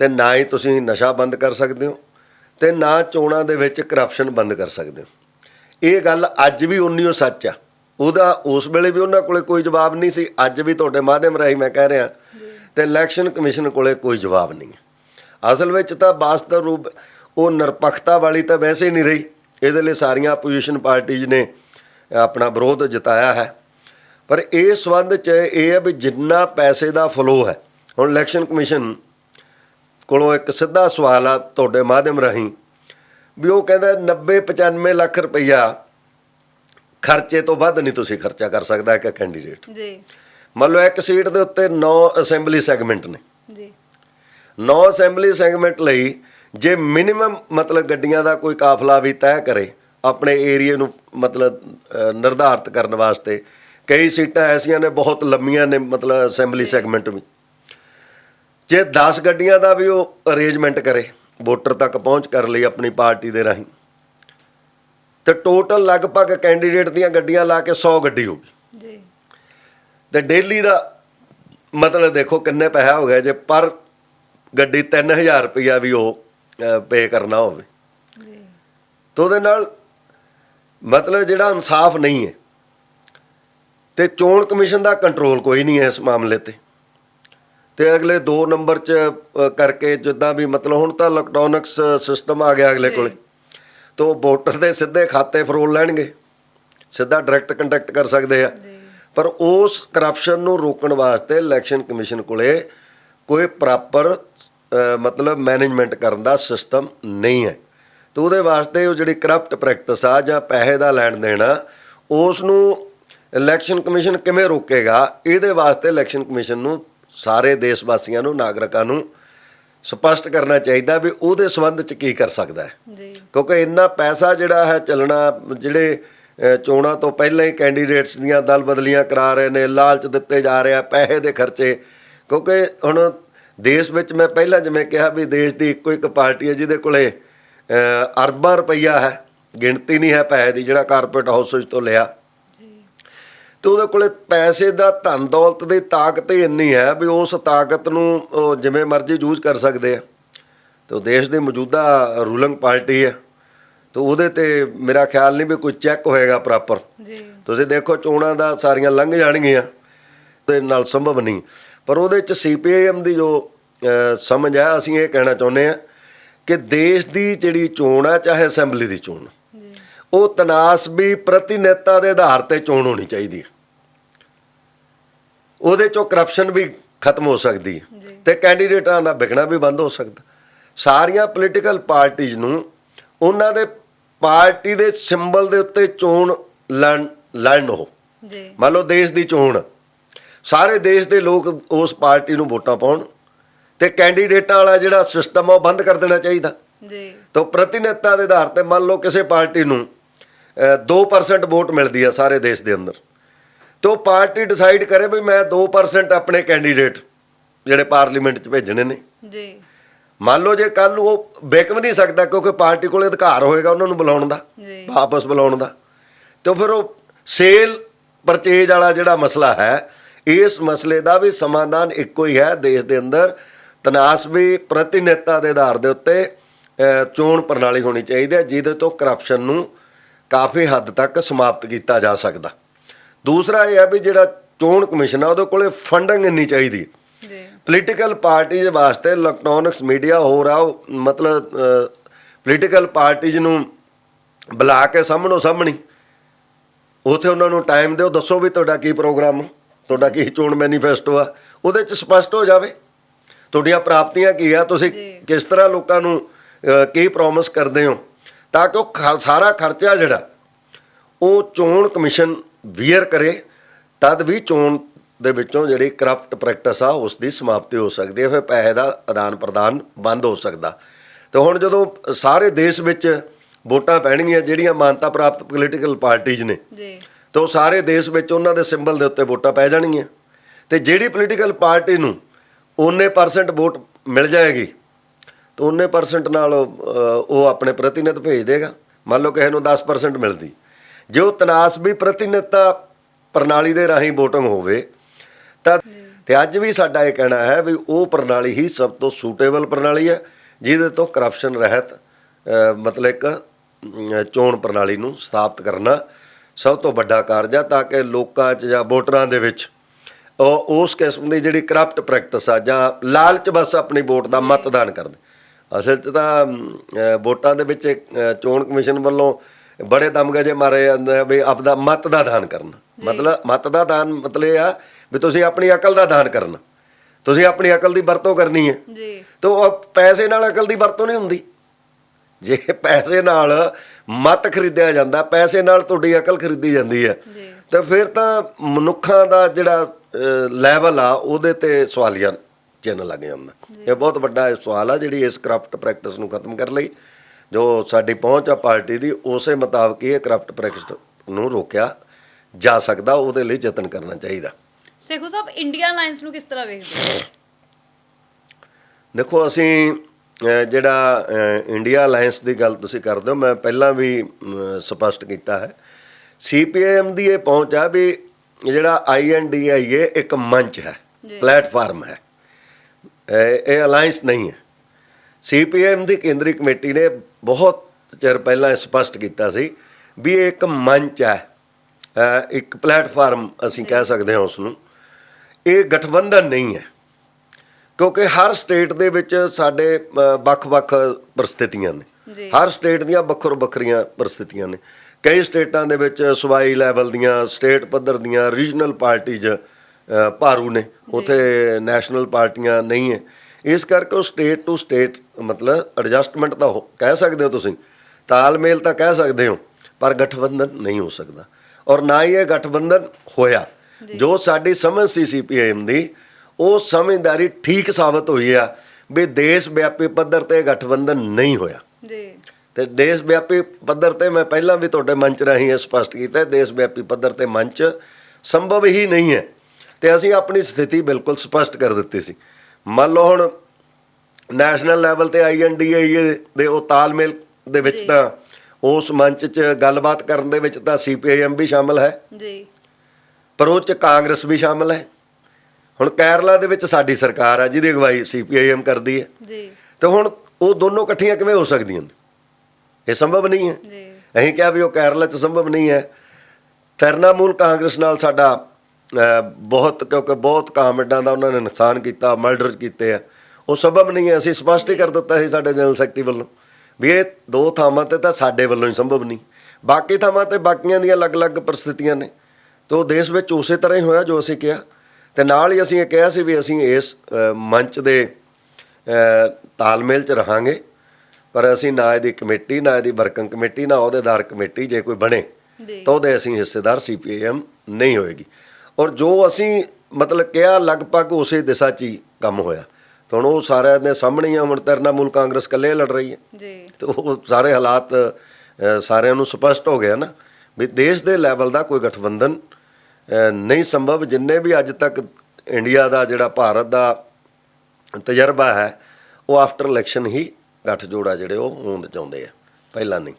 ਤੇ ਨਾ ਹੀ ਤੁਸੀਂ ਨਸ਼ਾ ਬੰਦ ਕਰ ਸਕਦੇ ਹੋ ਤੇ ਨਾ ਚੋਣਾਂ ਦੇ ਵਿੱਚ ਕਰਪਸ਼ਨ ਬੰਦ ਕਰ ਸਕਦੇ ਹੋ। ਇਹ ਗੱਲ ਅੱਜ ਵੀ ਉਨੀ ਉਹ ਸੱਚ ਆ। ਉਹਦਾ ਉਸ ਵੇਲੇ ਵੀ ਉਹਨਾਂ ਕੋਲੇ ਕੋਈ ਜਵਾਬ ਨਹੀਂ ਸੀ। ਅੱਜ ਵੀ ਤੁਹਾਡੇ ਮਾਧਿਅਮ ਰਾਹੀਂ ਮੈਂ ਕਹਿ ਰਿਹਾ। ਤੇ ਇਲੈਕਸ਼ਨ ਕਮਿਸ਼ਨ ਕੋਲੇ ਕੋਈ ਜਵਾਬ ਨਹੀਂ ਅਸਲ ਵਿੱਚ ਤਾਂ ਵਾਸਤਵ ਰੂਪ ਉਹ ਨਿਰਪੱਖਤਾ ਵਾਲੀ ਤਾਂ ਵੈਸੇ ਹੀ ਨਹੀਂ ਰਹੀ। ਇਹਦੇ ਲਈ ਸਾਰੀਆਂ ਆਪੋਜੀਸ਼ਨ ਪਾਰਟੀਆਂ ਨੇ ਆਪਣਾ ਵਿਰੋਧ ਜਤਾਇਆ ਹੈ। ਪਰ ਇਹ ਸੰਬੰਧ ਚ ਇਹ ਹੈ ਵੀ ਜਿੰਨਾ ਪੈਸੇ ਦਾ ਫਲੋ ਹੈ। ਹੁਣ ਇਲੈਕਸ਼ਨ ਕਮਿਸ਼ਨ ਕੋਲੋਂ ਇੱਕ ਸਿੱਧਾ ਸਵਾਲ ਆ ਤੁਹਾਡੇ ਮਾਧਿਅਮ ਰਾਹੀਂ। ਵੀ ਉਹ ਕਹਿੰਦਾ 90 95 ਲੱਖ ਰੁਪਈਆ ਖਰਚੇ ਤੋਂ ਵੱਧ ਨਹੀਂ ਤੁਸੀਂ ਖਰਚਾ ਕਰ ਸਕਦਾ ਇੱਕ ਕੈਂਡੀਡੇਟ ਜੀ। ਮੰਨ ਲਓ ਇੱਕ ਸੀਟ ਦੇ ਉੱਤੇ 9 ਅਸੈਂਬਲੀ ਸੈਗਮੈਂਟ ਨੇ। ਜੀ। 9 ਅਸੈਂਬਲੀ ਸੈਗਮੈਂਟ ਲਈ ਜੇ ਮਿਨੀਮਮ ਮਤਲਬ ਗੱਡੀਆਂ ਦਾ ਕੋਈ ਕਾਫਲਾ ਵੀ ਤੈਅ ਕਰੇ ਆਪਣੇ ਏਰੀਆ ਨੂੰ ਮਤਲਬ ਨਿਰਧਾਰਤ ਕਰਨ ਵਾਸਤੇ ਕਈ ਸੀਟਾਂ ਐਸੀਆਂ ਨੇ ਬਹੁਤ ਲੰਮੀਆਂ ਨੇ ਮਤਲਬ ਅਸੈਂਬਲੀ ਸੈਗਮੈਂਟ ਵੀ। ਜੇ 10 ਗੱਡੀਆਂ ਦਾ ਵੀ ਉਹ ਅਰੇਂਜਮੈਂਟ ਕਰੇ ਵੋਟਰ ਤੱਕ ਪਹੁੰਚ ਕਰ ਲਈ ਆਪਣੀ ਪਾਰਟੀ ਦੇ ਰਾਹੀਂ। ਤੇ ਟੋਟਲ ਲਗਭਗ ਕੈਂਡੀਡੇਟ ਦੀਆਂ ਗੱਡੀਆਂ ਲਾ ਕੇ 100 ਗੱਡੀ ਹੋ ਗਈ। ਜੀ। ਤੇ ਡੇਲੀ ਦਾ ਮਤਲਬ ਦੇਖੋ ਕਿੰਨੇ ਪੈਸਾ ਹੋ ਗਿਆ ਜੇ ਪਰ ਗੱਡੀ 3000 ਰੁਪਇਆ ਵੀ ਉਹ ਪੇ ਕਰਨਾ ਹੋਵੇ। ਜੀ। ਤਾਂ ਉਹਦੇ ਨਾਲ ਮਤਲਬ ਜਿਹੜਾ ਇਨਸਾਫ ਨਹੀਂ ਹੈ ਤੇ ਚੋਣ ਕਮਿਸ਼ਨ ਦਾ ਕੰਟਰੋਲ ਕੋਈ ਨਹੀਂ ਹੈ ਇਸ ਮਾਮਲੇ ਤੇ। ਤੇ ਅਗਲੇ 2 ਨੰਬਰ ਚ ਅ, ਕਰਕੇ ਜਿੱਦਾਂ ਵੀ ਮਤਲਬ ਹੁਣ ਤਾਂ ਇਲੈਕਟ੍ਰੋਨਿਕਸ ਸਿਸਟਮ ਆ ਗਿਆ ਅਗਲੇ। ਕੋਲੇ। ਤਾਂ ਵੋਟਰ ਦੇ ਸਿੱਧੇ ਖਾਤੇ ਫਰੋਲ ਲੈਣਗੇ। ਸਿੱਧਾ ਡਾਇਰੈਕਟ ਕੰਟੈਕਟ ਕਰ ਸਕਦੇ ਆ। ਪਰ ਉਸ ਕਰਪਸ਼ਨ ਨੂੰ ਰੋਕਣ ਵਾਸਤੇ ਇਲੈਕਸ਼ਨ ਕਮਿਸ਼ਨ ਕੋਲੇ ਕੋਈ ਪ੍ਰੋਪਰ ਮਤਲਬ ਮੈਨੇਜਮੈਂਟ ਕਰਨ ਦਾ ਸਿਸਟਮ ਨਹੀਂ ਹੈ। ਤੇ ਉਹਦੇ ਵਾਸਤੇ ਉਹ ਜਿਹੜੀ ਕਰਪਟ ਪ੍ਰੈਕਟਿਸ ਆ ਜਾਂ ਪੈਸੇ ਦਾ ਲੈਣ ਦੇਣ ਉਸ ਨੂੰ ਇਲੈਕਸ਼ਨ ਕਮਿਸ਼ਨ ਕਿਵੇਂ ਰੋਕੇਗਾ ਇਹਦੇ ਵਾਸਤੇ ਇਲੈਕਸ਼ਨ ਕਮਿਸ਼ਨ ਨੂੰ ਸਾਰੇ ਦੇਸ਼ ਵਾਸੀਆਂ ਨੂੰ ਨਾਗਰਿਕਾਂ ਨੂੰ ਸਪਸ਼ਟ ਕਰਨਾ ਚਾਹੀਦਾ ਵੀ ਉਹਦੇ ਸੰਬੰਧ ਚ ਕੀ ਕਰ ਸਕਦਾ ਹੈ। ਜੀ। ਕਿਉਂਕਿ ਇੰਨਾ ਪੈਸਾ ਜਿਹੜਾ ਹੈ ਚੱਲਣਾ ਜਿਹੜੇ ਚੋਣਾਂ ਤੋਂ ਪਹਿਲਾਂ ਹੀ ਕੈਂਡੀਡੇਟਸ ਦੀਆਂ ਦਲ ਬਦਲੀਆਂ ਕਰਾ ਰਹੇ ਨੇ ਲਾਲਚ ਦਿੱਤੇ ਜਾ ਰਿਹਾ ਪੈਸੇ ਦੇ ਖਰਚੇ। ਕਿਉਂਕਿ ਹੁਣ ਦੇਸ਼ ਵਿੱਚ ਮੈਂ ਪਹਿਲਾਂ ਜਿਵੇਂ ਕਿਹਾ ਵੀ ਦੇਸ਼ ਦੀ ਇੱਕੋ ਇੱਕ ਪਾਰਟੀ ਹੈ ਜਿਹਦੇ ਕੋਲੇ ਅਰਬਾਂ ਰੁਪਈਆ ਹੈ ਗਿਣਤੀ ਨਹੀਂ ਹੈ ਪੈਸੇ ਦੀ ਜਿਹੜਾ ਕਾਰਪੋਰੇਟ ਹਾਊਸਸ ਤੋਂ ਲਿਆ। ਤੇ ਉਹਦੇ ਕੋਲੇ ਪੈਸੇ ਦਾ ਧਨ ਦੌਲਤ ਦੀ ਤਾਕਤ ਹੀ ਇੰਨੀ ਹੈ ਵੀ ਉਸ ਤਾਕਤ ਨੂੰ ਉਹ ਜਿਵੇਂ ਮਰਜ਼ੀ ਯੂਜ਼ ਕਰ ਸਕਦੇ ਆ। ਤੇ ਉਹ ਦੇਸ਼ ਦੀ ਮੌਜੂਦਾ ਰੂਲਿੰਗ ਪਾਰਟੀ ਹੈ। ਤੇ ਉਹਦੇ ਤੇ ਮੇਰਾ ਖਿਆਲ ਨਹੀਂ ਵੀ ਕੋਈ ਚੈੱਕ ਹੋਏਗਾ ਪ੍ਰੋਪਰ। ਜੀ। ਤੁਸੀਂ ਦੇਖੋ ਚੋਣਾਂ ਦਾ ਸਾਰੀਆਂ ਲੰਘ ਜਾਣਗੀਆਂ ਤੇ ਨਾਲ ਸੰਭਵ ਨਹੀਂ। ਪਰ ਉਹਦੇ ਚ ਸੀਪੀਆਈਐਮ ਦੀ ਜੋ ਸਮਝ ਹੈ ਅਸੀਂ ਇਹ ਕਹਿਣਾ ਚਾਹੁੰਦੇ ਆ ਕਿ ਦੇਸ਼ ਦੀ ਜਿਹੜੀ ਚੋਣ ਆ ਚਾਹੇ ਅਸੈਂਬਲੀ ਦੀ ਚੋਣ ਜੀ। ਉਹ ਤਨਾਸਬੀ ਪ੍ਰਤੀਨਿਧਤਾ ਦੇ ਆਧਾਰ ਤੇ ਚੋਣ ਹੋਣੀ ਚਾਹੀਦੀ ਹੈ। ਉਹਦੇ ਚੋਂ ਕਰਪਸ਼ਨ ਵੀ ਖਤਮ ਹੋ ਸਕਦੀ ਹੈ। ਤੇ ਕੈਂਡੀਡੇਟਾਂ ਦਾ ਵਿਕਣਾ ਵੀ ਬੰਦ ਹੋ ਸਕਦਾ। ਸਾਰੀਆਂ ਪੋਲੀਟੀਕਲ ਪਾਰਟੀਆਂ ਨੂੰ ਉਹਨਾਂ ਦੇ ਪਾਰਟੀ ਦੇ ਸਿੰਬਲ ਦੇ ਉੱਤੇ ਚੋਣ ਲੜਨ ਲੜਨ ਉਹ। ਜੀ। ਮੰਨ ਲਓ ਦੇਸ਼ ਦੀ ਚੋਣ। ਸਾਰੇ ਦੇਸ਼ ਦੇ ਲੋਕ ਉਸ ਪਾਰਟੀ ਨੂੰ ਵੋਟਾਂ ਪਾਉਣ ਤੇ ਕੈਂਡੀਡੇਟਾਂ ਵਾਲਾ ਜਿਹੜਾ ਸਿਸਟਮ ਆ ਉਹ ਬੰਦ ਕਰ ਦੇਣਾ ਚਾਹੀਦਾ। ਜੀ। ਤਾਂ ਪ੍ਰਤੀਨਿਧਤਾ ਦੇ ਆਧਾਰ ਤੇ ਮੰਨ ਲਓ ਕਿਸੇ ਪਾਰਟੀ ਨੂੰ ਅਹ, 2% ਵੋਟ ਮਿਲਦੀ ਆ ਸਾਰੇ ਦੇਸ਼ ਦੇ ਅੰਦਰ। ਤੇ ਪਾਰਟੀ ਡਿਸਾਈਡ ਕਰੇ ਵੀ ਮੈਂ 2% ਆਪਣੇ ਕੈਂਡੀਡੇਟ ਜਿਹੜੇ ਪਾਰਲੀਮੈਂਟ 'ਚ ਭੇਜਣੇ ਨੇ। ਜੀ। ਮੰਨ ਲਓ ਜੇ ਕੱਲ ਉਹ ਵਿਕ ਵੀ ਨਹੀਂ ਸਕਦਾ ਕਿਉਂਕਿ ਪਾਰਟੀ ਕੋਲੇ ਅਧਿਕਾਰ ਹੋਏਗਾ ਉਹਨਾਂ ਨੂੰ ਬੁਲਾਉਣ ਦਾ ਜੀ। ਵਾਪਸ ਬੁਲਾਉਣ ਦਾ। ਤੇ ਫਿਰ ਉਹ ਸੇਲ ਪਰਚੇਜ ਵਾਲਾ ਜਿਹੜਾ ਮਸਲਾ ਹੈ ਇਸ ਮਸਲੇ ਦਾ ਵੀ ਸਮਾਧਾਨ ਇੱਕੋ ਹੀ ਹੈ। ਦੇਸ਼ ਦੇ ਅੰਦਰ ਤਨਾਸਬੀ ਪ੍ਰਤੀਨਿਧਤਾ ਦੇ ਆਧਾਰ ਦੇ ਉੱਤੇ ਚੋਣ ਪ੍ਰਣਾਲੀ ਹੋਣੀ ਚਾਹੀਦੀ ਹੈ ਜਿਹਦੇ ਤੋਂ ਕਰਪਸ਼ਨ ਨੂੰ ਕਾਫੀ ਹੱਦ ਤੱਕ ਸਮਾਪਤ ਕੀਤਾ ਜਾ ਸਕਦਾ। ਦੂਸਰਾ ਇਹ ਹੈ ਵੀ ਜਿਹੜਾ ਚੋਣ ਕਮਿਸ਼ਨ ਆ ਉਹਦੇ ਕੋਲੇ ਫੰਡਿੰਗ ਇੰਨੀ ਚਾਹੀਦੀ ਹੈ ਜੀ ਪੋਲੀਟੀਕਲ ਪਾਰਟੀ ਦੇ ਵਾਸਤੇ ਇਲੈਕਟ੍ਰੋਨਿਕਸ ਮੀਡੀਆ ਹੋ ਰਿਹਾ ਉਹ ਮਤਲਬ ਪੋਲੀਟੀਕਲ ਪਾਰਟੀਜ਼ ਨੂੰ ਬੁਲਾ ਕੇ ਸਾਹਮਣੋ ਸਾਹਮਣੀ ਉਥੇ ਉਹਨਾਂ ਨੂੰ ਟਾਈਮ ਦਿਓ ਦੱਸੋ ਵੀ ਤੁਹਾਡਾ ਕੀ ਪ੍ਰੋਗਰਾਮ ਤੁਹਾਡਾ ਕੀ ਚੋਣ ਮੈਨੀਫੈਸਟੋ ਆ ਉਹਦੇ ਚ ਸਪਸ਼ਟ ਹੋ ਜਾਵੇ ਤੁਹਾਡੀਆਂ ਪ੍ਰਾਪਤੀਆਂ ਕੀ ਆ ਤੁਸੀਂ। ਕਿਸ ਤਰ੍ਹਾਂ ਲੋਕਾਂ ਨੂੰ ਕੀ ਪ੍ਰੋਮਿਸ ਕਰਦੇ ਹੋ ਤਾਂ ਕਿ ਉਹ ਸਾਰਾ ਖਰਚਾ ਜਿਹੜਾ ਉਹ ਚੋਣ ਕਮਿਸ਼ਨ ਵੀਅਰ ਕਰੇ ਤਦ ਵੀ ਚੋਣ ਦੇ ਵਿੱਚੋਂ ਜਿਹੜੀ ਕਰਪਟ ਪ੍ਰੈਕਟਿਸ ਆ ਉਸ ਦੀ ਸਮਾਪਤੀ ਹੋ ਸਕਦੀ ਹੈ ਫਿਰ ਪੈਸੇ ਦਾ ਆਦਾਨ ਪ੍ਰਦਾਨ ਬੰਦ ਹੋ ਸਕਦਾ। ਤੇ ਹੁਣ ਜਦੋਂ ਸਾਰੇ ਦੇਸ਼ ਵਿੱਚ ਵੋਟਾਂ ਪੈਣਗੀਆਂ ਜਿਹੜੀਆਂ ਮਾਨਤਾ ਪ੍ਰਾਪਤ ਪੋਲੀਟੀਕਲ ਪਾਰਟੀਆਂ ਨੇ ਜੀ। ਤੇ ਉਹ ਸਾਰੇ ਦੇਸ਼ ਵਿੱਚ ਉਹਨਾਂ ਦੇ ਸਿੰਬਲ ਦੇ ਉੱਤੇ ਵੋਟਾਂ ਪੈ ਜਾਣਗੀਆਂ। ਤੇ ਜਿਹੜੀ ਪੋਲੀਟੀਕਲ ਪਾਰਟੀ ਨੂੰ ਉਹਨੇ ਪਰਸੈਂਟ ਵੋਟ ਮਿਲ ਜਾਏਗੀ ਤਾਂ ਉਹਨੇ ਪਰਸੈਂਟ ਨਾਲ ਉਹ, ਆਪਣੇ ਪ੍ਰਤੀਨਿਧ ਭੇਜ ਦੇਗਾ। ਮੰਨ ਲਓ ਕਿਸੇ ਨੂੰ 10% ਮਿਲਦੀ। ਜੇ ਉਹ ਤਨਾਸਬੀ ਪ੍ਰਤੀਨਿਧਤਾ ਪ੍ਰਣਾਲੀ ਦੇ ਰਾਹੀਂ VOTING ਹੋਵੇ, ਤਾਂ ਤੇ ਅੱਜ ਵੀ ਸਾਡਾ ਇਹ ਕਹਿਣਾ ਹੈ ਵੀ ਉਹ ਪ੍ਰਣਾਲੀ ਹੀ ਸਭ ਤੋਂ ਸੂਟੇਬਲ ਪ੍ਰਣਾਲੀ ਹੈ, ਜਿਹਦੇ ਤੋਂ ਕਰਪਸ਼ਨ ਰਹਿਤ ਮਤਲਬ ਇੱਕ ਚੋਣ ਪ੍ਰਣਾਲੀ ਨੂੰ ਸਥਾਪਿਤ ਕਰਨਾ ਸਭ ਤੋਂ ਵੱਡਾ ਕਾਰਜ ਹੈ ਤਾਂ ਕਿ ਲੋਕਾਂ 'ਚ ਜਾਂ ਵੋਟਰਾਂ ਦੇ ਵਿੱਚ ਉਸ ਕਿਸਮ ਦੀ ਜਿਹੜੀ ਕਰਪਟ ਪ੍ਰੈਕਟਿਸ ਆ ਜਾਂ ਲਾਲਚ ਬਸ ਆਪਣੀ ਵੋਟ ਦਾ ਮਤਦਾਨ ਕਰਦੇ ਅਸਲ 'ਚ ਤਾਂ ਵੋਟਾਂ ਦੇ ਵਿੱਚ ਚੋਣ ਕਮਿਸ਼ਨ ਵੱਲੋਂ ਬੜੇ ਦਮਗਜੇ ਮਾਰੇ ਜਾਂਦੇ ਆ ਵੀ ਆਪਦਾ ਮਤ ਦਾ ਦਾਨ ਕਰਨਾ। ਮਤਲਬ ਮਤ ਦਾ ਦਾਨ ਮਤਲਬ ਇਹ ਆ ਵੀ ਤੁਸੀਂ ਆਪਣੀ ਅਕਲ ਦਾ ਦਾਨ ਕਰਨਾ। ਤੁਸੀਂ ਆਪਣੀ ਅਕਲ ਦੀ ਵਰਤੋਂ ਕਰਨੀ ਹੈ। ਜੀ। ਤੇ ਉਹ ਪੈਸੇ ਨਾਲ ਅਕਲ ਦੀ ਵਰਤੋਂ ਨਹੀਂ ਹੁੰਦੀ। ਜੇ ਪੈਸੇ ਨਾਲ ਮਤ ਖਰੀਦਿਆ ਜਾਂਦਾ ਪੈਸੇ ਨਾਲ ਤੁਹਾਡੀ ਅਕਲ ਖਰੀਦੀ ਜਾਂਦੀ ਹੈ। ਜੀ। ਤੇ ਫਿਰ ਤਾਂ ਮਨੁੱਖਾਂ ਦਾ ਜਿਹੜਾ ਲੈਵਲ ਆ ਉਹਦੇ ਤੇ ਸਵਾਲੀਆ ਚਿੰਨ੍ਹ ਲੱਗ ਜਾਂਦਾ। ਇਹ ਬਹੁਤ ਵੱਡਾ ਸਵਾਲ ਆ ਜਿਹੜੀ ਇਸ ਕਰਪਟ ਪ੍ਰੈਕਟਿਸ ਨੂੰ ਖਤਮ ਕਰਨ ਲਈ। ਜੋ ਸਾਡੀ ਪਹੁੰਚ ਆ ਪਾਰਟੀ ਦੀ ਉਸੇ ਮੁਤਾਬਕ ਇਹ ਕਰਪਟ ਪ੍ਰੈਕਟਿਸ ਨੂੰ ਰੋਕਿਆ ਜਾ ਸਕਦਾ ਉਹਦੇ ਲਈ ਯਤਨ ਕਰਨਾ ਚਾਹੀਦਾ। ਸੇਖੂ ਸਾਹਿਬ ਇੰਡੀਆ ਅਲਾਈਅੰਸ ਨੂੰ ਕਿਸ ਤਰ੍ਹਾਂ ਵੇਖਦੇ ਹੋ? ਦੇਖੋ ਅਸੀਂ ਜਿਹੜਾ ਇੰਡੀਆ ਅਲਾਈਅੰਸ ਦੀ ਗੱਲ ਤੁਸੀਂ ਕਰਦੇ ਹੋ ਮੈਂ ਪਹਿਲਾਂ ਵੀ ਸਪਸ਼ਟ ਕੀਤਾ ਹੈ। ਸੀਪੀਐਮ ਦੀ ਇਹ ਪਹੁੰਚ ਆ ਵੀ ਜਿਹੜਾ ਆਈਐਨਡੀਆਈਏ ਇੱਕ ਮੰਚ ਹੈ। ਪਲੇਟਫਾਰਮ ਹੈ। ਇਹ ਇਹ ਅਲਾਈਅੰਸ ਨਹੀਂ ਹੈ। ਸੀਪੀਐਮ ਦੀ ਕੇਂਦਰੀ ਕਮੇਟੀ ਨੇ ਬਹੁਤ ਚਿਰ ਪਹਿਲਾਂ ਇਹ ਸਪਸ਼ਟ ਕੀਤਾ ਸੀ ਵੀ ਇਹ ਇੱਕ ਮੰਚ ਹੈ ਇੱਕ ਪਲੇਟਫਾਰਮ ਅਸੀਂ ਕਹਿ ਸਕਦੇ ਹਾਂ ਉਸ ਨੂੰ ਇਹ ਗਠਬੰਧਨ ਨਹੀਂ ਹੈ ਕਿਉਂਕਿ ਹਰ ਸਟੇਟ ਦੇ ਵਿੱਚ ਸਾਡੇ ਵੱਖ-ਵੱਖ ਪਰਿਸਥਿਤੀਆਂ ਨੇ। ਹਰ ਸਟੇਟ ਦੀਆਂ ਵੱਖੋ ਵੱਖਰੀਆਂ ਪਰਿਸਥਿਤੀਆਂ ਨੇ। ਕਈ ਸਟੇਟਾਂ ਦੇ ਵਿੱਚ ਸਵਾਈ ਲੈਵਲ ਦੀਆਂ ਸਟੇਟ ਪੱਧਰ ਦੀਆਂ ਰੀਜਨਲ ਪਾਰਟੀਜ਼ ਭਾਰੂ ਨੇ। ਉਥੇ ਨੈਸ਼ਨਲ ਪਾਰਟੀਆਂ ਨਹੀਂ ਹੈ। ਇਸ ਕਰਕੇ ਉਹ ਸਟੇਟ ਟੂ ਸਟੇਟ ਮਤਲਬ ਐਡਜਸਟਮੈਂਟ ਤਾਂ ਕਹਿ ਸਕਦੇ ਹੋ ਤੁਸੀਂ। ਤਾਲਮੇਲ ਤਾਂ ਕਹਿ ਸਕਦੇ ਹੋ ਪਰ ਗਠਬੰਧਨ ਨਹੀਂ ਹੋ ਸਕਦਾ। ਔਰ ਨਾ ਹੀ ਇਹ ਗਠਬੰਧਨ ਹੋਇਆ। ਜੋ। ਸਾਡੀ ਸਮਝ ਸੀ ਸੀਪੀਆਈਐਮ ਦੀ ਉਹ ਸਮਝਦਾਰੀ ਠੀਕ ਸਾਬਤ ਹੋਈ ਆ ਵੀ ਦੇਸ਼ ਵਿਆਪੀ ਪੱਧਰ ਤੇ ਗਠਬੰਧਨ ਨਹੀਂ ਹੋਇਆ। ਜੀ। ਤੇ ਦੇਸ਼ ਵਿਆਪੀ ਪੱਧਰ ਤੇ ਮੈਂ ਪਹਿਲਾਂ ਵੀ ਤੁਹਾਡੇ ਮੰਚ ਰਾਹੀਂ ਇਹ ਸਪਸ਼ਟ ਕੀਤਾ ਹੈ, ਦੇਸ਼ ਵਿਆਪੀ ਪੱਧਰ ਤੇ ਮੰਚ ਸੰਭਵ ਹੀ ਨਹੀਂ ਹੈ। ਤੇ ਅਸੀਂ ਆਪਣੀ ਸਥਿਤੀ ਬਿਲਕੁਲ ਸਪਸ਼ਟ ਕਰ ਦਿੱਤੀ ਸੀ। ਮੰਨ ਲਓ ਹੁਣ ਨੈਸ਼ਨਲ ਲੈਵਲ ਤੇ ਆਈਐਨਡੀਏ ਦੇ ਉਹ ਤਾਲਮੇਲ ਦੇ ਵਿੱਚ। ਤਾਂ ਉਸ ਮੰਚ 'ਚ ਗੱਲਬਾਤ ਕਰਨ ਦੇ ਵਿੱਚ ਤਾਂ ਸੀਪੀਆਈਐਮ ਵੀ ਸ਼ਾਮਲ ਹੈ। ਜੀ। ਪਰ ਉਹ 'ਚ ਕਾਂਗਰਸ ਵੀ ਸ਼ਾਮਲ ਹੈ। ਹੁਣ ਕੇਰਲਾ ਦੇ ਵਿੱਚ ਸਾਡੀ ਸਰਕਾਰ ਆ ਜਿਹਦੀ ਅਗਵਾਈ ਸੀਪੀਆਈਐਮ ਕਰਦੀ ਹੈ। ਜੀ। ਤੇ ਹੁਣ ਉਹ ਦੋਨੋਂ ਇਕੱਠੀਆਂ ਕਿਵੇਂ ਹੋ ਸਕਦੀਆਂ ਨੇ? ਇਹ ਸੰਭਵ ਨਹੀਂ ਹੈ। ਜੀ। ਅਸੀਂ ਕਿਹਾ ਵੀ ਉਹ ਕੇਰਲਾ 'ਚ ਸੰਭਵ ਨਹੀਂ ਹੈ। ਤਰਨਾਮੂਲ ਕਾਂਗਰਸ ਨਾਲ ਸਾਡਾ ਬਹੁਤ ਕਿਉਂਕਿ ਬਹੁਤ ਕਾਮੇਡਾਂ ਦਾ ਉਹਨਾਂ ਨੇ ਨੁਕਸਾਨ ਕੀਤਾ ਮਰਡਰ ਕੀਤੇ ਆ। ਉਹ ਸੰਭਵ ਨਹੀਂ ਹੈ ਅਸੀਂ ਸਪਸ਼ਟ ਹੀ ਕਰ ਦਿੱਤਾ ਸੀ ਸਾਡੇ ਜਨਰਲ ਸੈਕਟਰੀ ਵੱਲੋਂ ਵੀ ਇਹ ਦੋ ਥਾਵਾਂ ਤੇ ਤਾਂ ਸਾਡੇ ਵੱਲੋਂ ਹੀ ਸੰਭਵ ਨਹੀਂ। ਬਾਕੀ ਥਾਵਾਂ ਤੇ ਬਾਕੀਆਂ ਦੀਆਂ ਅਲੱਗ-ਅਲੱਗ ਪਰਿਸਥਿਤੀਆਂ ਨੇ। ਤੇ ਉਹ ਦੇਸ਼ ਵਿੱਚ ਉਸੇ ਤਰ੍ਹਾਂ ਹੀ ਹੋਇਆ ਜੋ ਅਸੀਂ ਕਿਹਾ। ਤੇ ਨਾਲ ਹੀ ਅਸੀਂ ਇਹ ਕਿਹਾ ਸੀ ਵੀ ਅਸੀਂ ਇਸ ਮੰਚ ਦੇ ਤਾਲਮੇਲ 'ਚ ਰਹਾਂਗੇ। ਪਰ ਅਸੀਂ ਨਾ ਇਹਦੀ ਕਮੇਟੀ ਨਾ ਇਹਦੀ ਵਰਕਿੰਗ ਕਮੇਟੀ ਨਾ ਅਹੁਦੇਦਾਰ ਕਮੇਟੀ ਜੇ ਕੋਈ ਬਣੇ ਤਾਂ ਉਹਦੇ ਅਸੀਂ ਹਿੱਸੇਦਾਰ ਸੀਪੀਐਮ ਨਹੀਂ ਹੋਏਗੀ। ਔਰ ਜੋ ਅਸੀਂ ਮਤਲਬ ਕਿਹਾ ਲਗਭਗ ਉਸੇ ਦਿਸ਼ਾ 'ਚ ਹੀ ਕੰਮ ਹੋਇਆ। ਤਾਂ ਹੁਣ ਉਹ ਸਾਰਿਆਂ ਦੇ ਸਾਹਮਣੇ ਹੀ ਆ ਹੁਣ ਤਰਨਾਮੂਲ ਕਾਂਗਰਸ ਇਕੱਲੇ ਲੜ ਰਹੀ ਹੈ। ਜੀ। ਤੇ ਉਹ ਸਾਰੇ ਹਾਲਾਤ ਅ, ਸਾਰਿਆਂ ਨੂੰ ਸਪਸ਼ਟ ਹੋ ਗਿਆ ਨਾ ਵੀ ਦੇਸ਼ ਦੇ ਲੈਵਲ ਦਾ ਕੋਈ ਗਠਬੰਧਨ ਅ, ਨਹੀਂ ਸੰਭਵ ਜਿੰਨੇ ਵੀ ਅੱਜ ਤੱਕ ਇੰਡੀਆ ਦਾ ਜਿਹੜਾ ਭਾਰਤ ਦਾ ਤਜਰਬਾ ਹੈ ਉਹ ਆਫਟਰ ਇਲੈਕਸ਼ਨ ਹੀ ਗੱਠਜੋੜਾ ਜਿਹੜੇ ਉਹ ਹੋਣ ਚਾਹੁੰਦੇ ਆ। ਪਹਿਲਾਂ ਨਹੀਂ।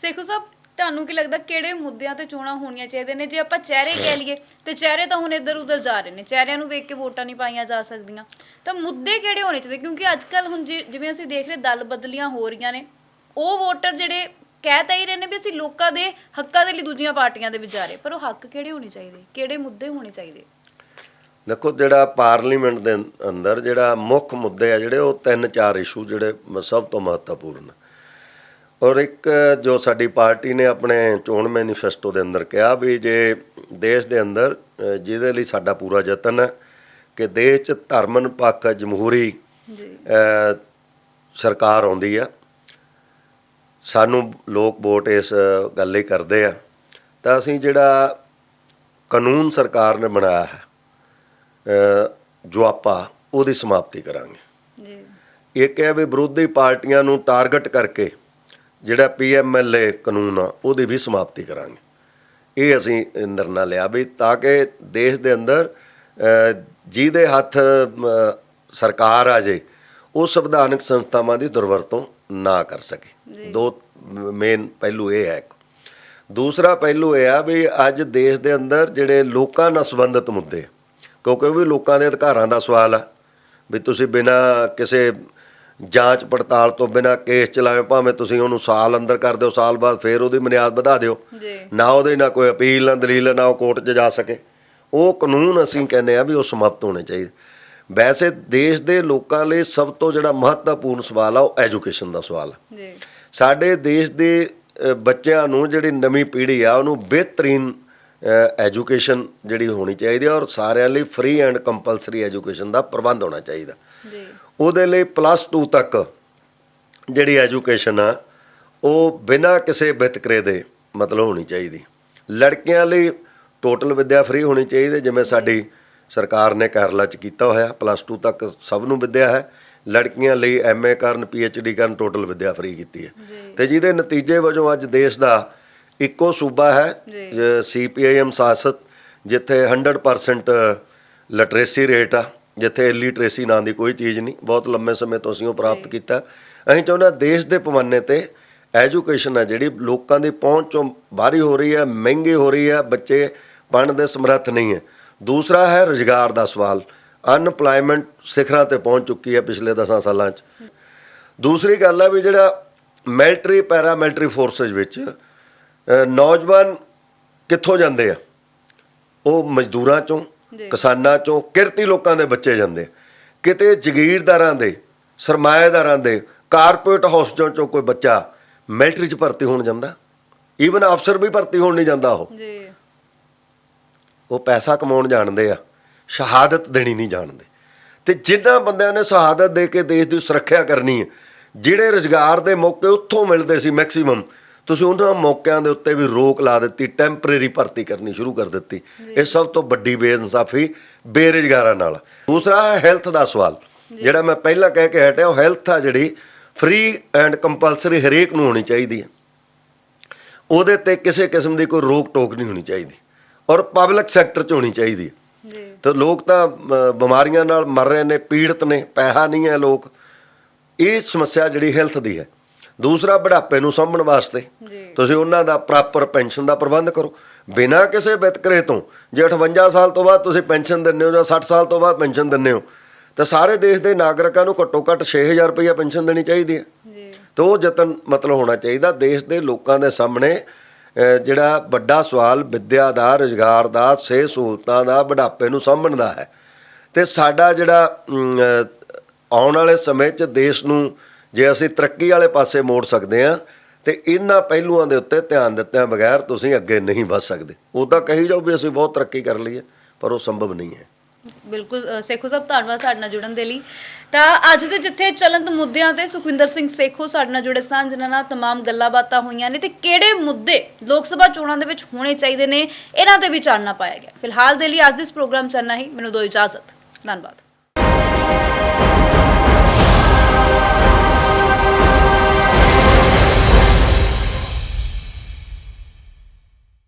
ਸੇਖੂ ਸਾਹਿਬ ਤੁਹਾਨੂੰ ਕੀ ਲੱਗਦਾ ਕਿਹੜੇ ਮੁੱਦਿਆਂ ਤੇ ਚੋਣਾਂ ਹੋਣੀਆਂ ਚਾਹੀਦੀਆਂ ਨੇ? ਜੇ ਆਪਾਂ ਚਿਹਰੇ ਕਹਿ ਲਈਏ, ਤੇ ਚਿਹਰੇ ਤਾਂ ਹੁਣ ਇੱਧਰ ਉੱਧਰ ਜਾ ਰਹੇ ਨੇ। ਚਿਹਰਿਆਂ ਨੂੰ ਵੇਖ ਕੇ ਵੋਟਾਂ ਨਹੀਂ ਪਾਈਆਂ ਜਾ ਸਕਦੀਆਂ। ਤਾਂ ਮੁੱਦੇ ਕਿਹੜੇ ਹੋਣੇ ਚਾਹੀਦੇ? ਕਿਉਂਕਿ ਅੱਜ ਕੱਲ ਹੁਣ ਜਿ- ਜਿਵੇਂ ਅਸੀਂ ਦੇਖ ਰਹੇ ਦਲ ਬਦਲੀਆਂ ਹੋ ਰਹੀਆਂ ਨੇ, ਉਹ ਵੋਟਰ ਜਿਹੜੇ ਕਹਿ ਤਾਂ ਹੀ ਰਹੇ ਨੇ ਵੀ ਅਸੀਂ ਲੋਕਾਂ ਦੇ ਹੱਕਾਂ ਦੇ ਲਈ ਦੂਜੀਆਂ ਪਾਰਟੀਆਂ ਦੇ ਵਿੱਚ ਪਰ ਉਹ ਹੱਕ ਕਿਹੜੇ ਹੋਣੇ ਚਾਹੀਦੇ? ਕਿਹੜੇ ਮੁੱਦੇ ਹੋਣੇ ਚਾਹੀਦੇ? ਦੇਖੋ, ਜਿਹੜਾ ਪਾਰਲੀਮੈਂਟ ਦੇ ਅੰਦਰ ਜਿਹੜਾ ਮੁੱਖ ਮੁੱਦੇ ਆ ਜਿਹੜੇ, ਉਹ ਤਿੰਨ ਚਾਰ ਇਸ਼ੂ ਜਿਹੜੇ ਮ- ਸਭ ਤੋਂ ਮਹੱਤਵਪੂਰਨ ਆ। ਔਰ ਇੱਕ ਜੋ ਸਾਡੀ ਪਾਰਟੀ ਨੇ ਆਪਣੇ ਚੋਣ ਮੈਨੀਫੈਸਟੋ ਦੇ ਅੰਦਰ ਕਿਹਾ ਵੀ ਜੇ ਦੇਸ਼ ਦੇ ਅੰਦਰ ਜਿਹਦੇ ਲਈ ਸਾਡਾ ਪੂਰਾ ਯਤਨ ਹੈ ਕਿ ਦੇਸ਼ 'ਚ ਧਰਮ ਨਿਰਪੱਖ ਜਮਹੂਰੀ ਜੀ। ਸਰਕਾਰ ਆਉਂਦੀ ਆ ਸਾਨੂੰ ਲੋਕ ਵੋਟ ਇਸ ਗੱਲ ਲਈ ਕਰਦੇ ਆ ਤਾਂ ਅਸੀਂ ਜਿਹੜਾ ਕਾਨੂੰਨ ਸਰਕਾਰ ਨੇ ਬਣਾਇਆ ਹੈ ਜੋ ਆਪਾਂ ਉਹਦੀ ਸਮਾਪਤੀ ਕਰਾਂਗੇ। ਜੀ। ਇਹ ਕਿਹਾ ਵੀ ਵਿਰੋਧੀ ਪਾਰਟੀਆਂ ਨੂੰ ਟਾਰਗੇਟ ਕਰਕੇ ਜਿਹੜਾ ਪੀਐਮਐਲਏ ਕਾਨੂੰਨ ਆ ਉਹਦੀ ਵੀ ਸਮਾਪਤੀ ਕਰਾਂਗੇ। ਇਹ ਅਸੀਂ ਨਿਰਣਾ ਲਿਆ ਵੀ ਤਾਂ ਕਿ ਦੇਸ਼ ਦੇ ਅੰਦਰ ਜਿਹਦੇ ਹੱਥ ਸਰਕਾਰ ਆ ਜੇ ਉਹ ਸੰਵਿਧਾਨਕ ਸੰਸਥਾਵਾਂ ਦੀ ਦੁਰਵਰਤੋਂ ਨਾ ਕਰ ਸਕੇ। ਦੋ ਮੇਨ ਪਹਿਲੂ ਇਹ ਹੈ ਇੱਕ। ਦੂਸਰਾ ਪਹਿਲੂ ਇਹ ਆ ਵੀ ਅੱਜ ਦੇਸ਼ ਦੇ ਅੰਦਰ ਜਿਹੜੇ ਲੋਕਾਂ ਨਾਲ ਸੰਬੰਧਿਤ ਮੁੱਦੇ ਕਿਉਂਕਿ ਉਹ ਵੀ ਲੋਕਾਂ ਦੇ ਅਧਿਕਾਰਾਂ ਦਾ ਸਵਾਲ ਆ ਵੀ ਤੁਸੀਂ ਬਿਨਾ ਕਿਸੇ ਜਾਂਚ ਪੜਤਾਲ ਤੋਂ ਬਿਨਾ ਕੇਸ ਚਲਾਵੇ ਭਾਵੇਂ ਤੁਸੀਂ ਉਹਨੂੰ ਸਾਲ ਅੰਦਰ ਕਰ ਦਿਓ ਸਾਲ ਬਾਅਦ ਫੇਰ ਉਹਦੀ ਮਿਆਦ ਵਧਾ ਦਿਓ। ਨਾ ਉਹਦੇ ਨਾਲ ਕੋਈ ਅਪੀਲ ਨਾ ਦਲੀਲ ਨਾ ਉਹ ਕੋਰਟ 'ਚ ਜਾ ਸਕੇ। ਉਹ ਕਾਨੂੰਨ ਅਸੀਂ ਕਹਿੰਦੇ ਆ ਵੀ ਉਹ ਸਮਾਪਤ ਹੋਣੇ ਚਾਹੀਦੇ। ਵੈਸੇ ਦੇਸ਼ ਦੇ ਲੋਕਾਂ ਲਈ ਸਭ ਤੋਂ ਜਿਹੜਾ ਮਹੱਤਵਪੂਰਨ ਸਵਾਲ ਆ ਉਹ ਐਜੂਕੇਸ਼ਨ ਦਾ ਸਵਾਲ ਜੀ। ਸਾਡੇ ਦੇਸ਼ ਦੇ ਬੱਚਿਆਂ ਨੂੰ ਜਿਹੜੀ ਨਵੀਂ ਪੀੜ੍ਹੀ ਆ ਉਹਨੂੰ ਬਿਹਤਰੀਨ ਐਜੂਕੇਸ਼ਨ ਜਿਹੜੀ ਹੋਣੀ ਚਾਹੀਦੀ ਆ ਔਰ ਸਾਰਿਆਂ ਲਈ ਫ੍ਰੀ ਐਂਡ ਕੰਪਲਸਰੀ ਐਜੂਕੇਸ਼ਨ ਦਾ ਪ੍ਰਬੰਧ ਹੋਣਾ ਚਾਹੀਦਾ। ਉਹਦੇ ਲਈ ਪਲੱਸ 2 ਤੱਕ ਜਿਹੜੀ ਐਜੂਕੇਸ਼ਨ ਆ ਉਹ ਬਿਨਾਂ ਕਿਸੇ ਵਿਤਕਰੇ ਦੇ ਮਤਲਬ ਹੋਣੀ ਚਾਹੀਦੀ। ਲੜਕੀਆਂ ਲਈ ਟੋਟਲ ਵਿੱਦਿਆ ਫ੍ਰੀ ਹੋਣੀ ਚਾਹੀਦੀ ਜਿਵੇਂ ਸਾਡੀ ਸਰਕਾਰ ਨੇ ਕੇਰਲਾ ਚ ਕੀਤਾ ਹੋਇਆ ਪਲੱਸ 2 ਤੱਕ ਸਭ ਨੂੰ ਵਿੱਦਿਆ ਹੈ। ਲੜਕੀਆਂ ਲਈ ਐਮਏ ਕਰਨ ਪੀਐਚਡੀ ਕਰਨ ਟੋਟਲ ਵਿੱਦਿਆ ਫ੍ਰੀ ਕੀਤੀ ਹੈ। ਤੇ ਜਿਹਦੇ ਨਤੀਜੇ ਵਜੋਂ ਅੱਜ ਦੇਸ਼ ਦਾ ਇੱਕੋ ਸੂਬਾ ਹੈ। ਸੀਪੀਆਈਐਮ ਸਾਸਤ ਜਿੱਥੇ 100% ਲਿਟਰੇਸੀ ਰੇਟ ਆ। ਜਿੱਥੇ ਇਲਿਟਰੇਸੀ ਨਾਂ ਦੀ ਕੋਈ ਚੀਜ਼ ਨਹੀਂ ਬਹੁਤ ਲੰਮੇ ਸਮੇਂ ਤੋਂ ਅਸੀਂ ਉਹ ਪ੍ਰਾਪਤ ਕੀਤਾ। ਅਸੀਂ ਚਾਹੁੰਦੇ ਦੇਸ਼ ਦੇ ਪਵੰਨੇ ਤੇ ਐਜੂਕੇਸ਼ਨ ਹੈ ਜਿਹੜੀ ਲੋਕਾਂ ਦੀ ਪਹੁੰਚ ਚੋਂ ਬਾਹਰੀ ਹੋ ਰਹੀ ਹੈ ਮਹਿੰਗੀ ਹੋ ਰਹੀ ਹੈ ਬੱਚੇ ਪੜ੍ਹਨ ਦੇ ਸਮਰੱਥ ਨਹੀਂ ਹੈ। ਦੂਸਰਾ ਹੈ ਰੁਜ਼ਗਾਰ ਦਾ ਸਵਾਲ। ਅਨਪਲਾਈਮੈਂਟ ਸਿਖਰਾਂ ਤੇ ਪਹੁੰਚ ਚੁੱਕੀ ਹੈ ਪਿਛਲੇ 10 ਸਾਲਾਂ 'ਚ। ਦੂਸਰੀ ਗੱਲ ਹੈ ਵੀ ਜਿਹੜਾ ਮਿਲਟਰੀ ਪੈਰਾ ਮਿਲਟਰੀ ਫੋਰਸਸ ਵਿੱਚ ਨੌਜਵਾਨ ਕਿੱਥੋਂ ਜਾਂਦੇ ਆ? ਉਹ ਮਜ਼ਦੂਰਾਂ ਚੋਂ। ਕਿਸਾਨਾਂ ਚੋਂ ਕਿਰਤੀ ਲੋਕਾਂ ਦੇ ਬੱਚੇ ਜਾਂਦੇ। ਕਿਤੇ ਜ਼ਗੀਰਦਾਰਾਂ ਦੇ ਸਰਮਾਏਦਾਰਾਂ ਦੇ ਕਾਰਪੋਰੇਟ ਹਾਊਸਾਂ ਚੋਂ ਕੋਈ ਬੱਚਾ ਮਿਲਟਰੀ 'ਚ ਭਰਤੀ ਹੋਣ ਜਾਂਦਾ। ਈਵਨ ਅਫਸਰ ਵੀ ਭਰਤੀ ਹੋਣ ਨਹੀਂ ਜਾਂਦਾ ਉਹ। ਜੀ। ਉਹ ਪੈਸਾ ਕਮਾਉਣ ਜਾਣਦੇ ਆ ਸ਼ਹਾਦਤ ਦੇਣੀ ਨਹੀਂ ਜਾਣਦੇ। ਤੇ ਜਿਨ੍ਹਾਂ ਬੰਦਿਆਂ ਨੇ ਸ਼ਹਾਦਤ ਦੇ ਕੇ ਦੇਸ਼ ਦੀ ਸੁਰੱਖਿਆ ਕਰਨੀ ਹੈ ਜਿਹੜੇ ਰੁਜ਼ਗਾਰ ਦੇ ਮੌਕੇ ਉੱਥੋਂ ਮਿਲਦੇ ਸੀ ਮੈਕਸਿਮਮ ਤੁਸੀਂ ਉਹਨਾਂ ਮੌਕਿਆਂ ਦੇ ਉੱਤੇ ਵੀ ਰੋਕ ਲਾ ਦਿੱਤੀ ਟੈਂਪਰੇਰੀ ਭਰਤੀ ਕਰਨੀ ਸ਼ੁਰੂ ਕਰ ਦਿੱਤੀ। ਇਹ ਸਭ ਤੋਂ ਵੱਡੀ ਬੇਇਨਸਾਫੀ ਬੇਰੁਜ਼ਗਾਰਾਂ ਨਾਲ। ਦੂਸਰਾ ਹੈ ਹੈਲਥ ਦਾ ਸਵਾਲ। ਜਿਹੜਾ ਮੈਂ ਪਹਿਲਾਂ ਕਹਿ ਕੇ ਹਟਿਆ ਉਹ ਹੈਲਥ ਆ ਜਿਹੜੀ ਫ੍ਰੀ ਐਂਡ ਕੰਪਲਸਰੀ ਹਰੇਕ ਨੂੰ ਹੋਣੀ ਚਾਹੀਦੀ ਹੈ। ਉਹਦੇ ਤੇ ਕਿਸੇ ਕਿਸਮ ਦੀ ਕੋਈ ਰੋਕ ਟੋਕ ਨਹੀਂ ਹੋਣੀ ਚਾਹੀਦੀ। ਔਰ ਪਬਲਿਕ ਸੈਕਟਰ 'ਚ ਹੋਣੀ ਚਾਹੀਦੀ ਹੈ। ਜੀ। ਤੇ ਲੋਕ ਤਾਂ ਬਿਮਾਰੀਆਂ ਨਾਲ ਮਰ ਰਹੇ ਨੇ ਪੀੜਤ ਨੇ ਪੈਸਾ ਨਹੀਂ ਹੈ ਲੋਕ। ਇਹ ਸਮੱਸਿਆ ਜਿਹੜੀ ਹੈਲਥ ਦੀ ਹੈ। ਦੂਸਰਾ ਬੁਢਾਪੇ ਨੂੰ ਸਾਂਭਣ ਵਾਸਤੇ ਤੁਸੀਂ ਉਹਨਾਂ ਦਾ ਪ੍ਰੋਪਰ ਪੈਨਸ਼ਨ ਦਾ ਪ੍ਰਬੰਧ ਕਰੋ। ਬਿਨਾਂ ਕਿਸੇ ਵਿਤਕਰੇ ਤੋਂ ਜੇ 58 ਸਾਲ ਤੋਂ ਬਾਅਦ ਤੁਸੀਂ ਪੈਨਸ਼ਨ ਦਿੰਦੇ ਹੋ ਜਾਂ 60 ਸਾਲ ਤੋਂ ਬਾਅਦ ਪੈਨਸ਼ਨ ਦਿੰਦੇ ਹੋ ਤਾਂ ਸਾਰੇ ਦੇਸ਼ ਦੇ ਨਾਗਰਿਕਾਂ ਨੂੰ ਘੱਟੋ ਘੱਟ 6000 ਰੁਪਏ ਪੈਨਸ਼ਨ ਦੇਣੀ ਚਾਹੀਦੀ ਹੈ। ਜੀ। ਤੇ ਉਹ ਯਤਨ ਮਤਲਬ ਹੋਣਾ ਚਾਹੀਦਾ। ਦੇਸ਼ ਦੇ ਲੋਕਾਂ ਦੇ ਸਾਹਮਣੇ ਜਿਹੜਾ ਵੱਡਾ ਸਵਾਲ ਵਿੱਦਿਆ ਦਾ ਰੁਜ਼ਗਾਰ ਦਾ ਸਿਹਤ ਸਹੂਲਤਾਂ ਦਾ ਬੁਢਾਪੇ ਨੂੰ ਸਾਂਭਣ ਦਾ ਹੈ ਤੇ ਸਾਡਾ ਜਿਹੜਾ ਆਉਣ ਵਾਲੇ ਸਮੇਂ 'ਚ ਦੇਸ਼ ਨੂੰ ਜੇ ਅਸੀਂ ਤਰੱਕੀ ਵਾਲੇ ਪਾਸੇ ਮੋੜ ਸਕਦੇ ਹਾਂ ਤੇ ਇਹਨਾਂ ਪਹਿਲੂਆਂ ਦੇ ਉੱਤੇ ਧਿਆਨ ਦਿੱਤਿਆਂ ਬਗੈਰ ਤੁਸੀਂ ਅੱਗੇ ਨਹੀਂ ਵੱਧ ਸਕਦੇ ਉਹ ਤਾਂ ਕਹੀ ਜਾਓ ਵੀ ਅਸੀਂ ਬਹੁਤ ਤਰੱਕੀ ਕਰ ਲਈ ਹੈ ਪਰ ਉਹ ਸੰਭਵ ਨਹੀਂ ਹੈ ਬਿਲਕੁਲ ਅ, ਸੇਖੋ ਸਾਹਿਬ ਧੰਨਵਾਦ ਸਾਡੇ ਨਾਲ ਜੁੜਨ ਦੇ ਲਈ ਤਾਂ ਅੱਜ ਦੇ ਜਿੱਥੇ ਚਲੰਤ ਮੁੱਦਿਆਂ ਤੇ ਸੁਖਵਿੰਦਰ ਸਿੰਘ ਸੇਖੋ ਸਾਡੇ ਨਾਲ ਜੁੜੇ ਸਨ ਜਿਨ੍ਹਾਂ ਨਾਲ तमाम ਗੱਲਾਂ ਬਾਤਾਂ ਹੋਈਆਂ ਨੇ ਤੇ ਕਿਹੜੇ ਮੁੱਦੇ ਲੋਕ ਸਭਾ ਚੋਣਾਂ ਦੇ ਵਿੱਚ ਹੋਣੇ ਚਾਹੀਦੇ ਨੇ ਇਹਨਾਂ ਤੇ ਵੀ ਚਾਨਣਾ ਪਾਇਆ ਗਿਆ ਫਿਲਹਾਲ ਦੇ ਲਈ ਅੱਜ ਦੇ ਇਸ ਪ੍ਰੋਗਰਾਮ ਚ ਇੰਨਾ ਹੀ ਮੈਨੂੰ ਦੋ ਇਜਾਜ਼ਤ ਧੰਨਵਾਦ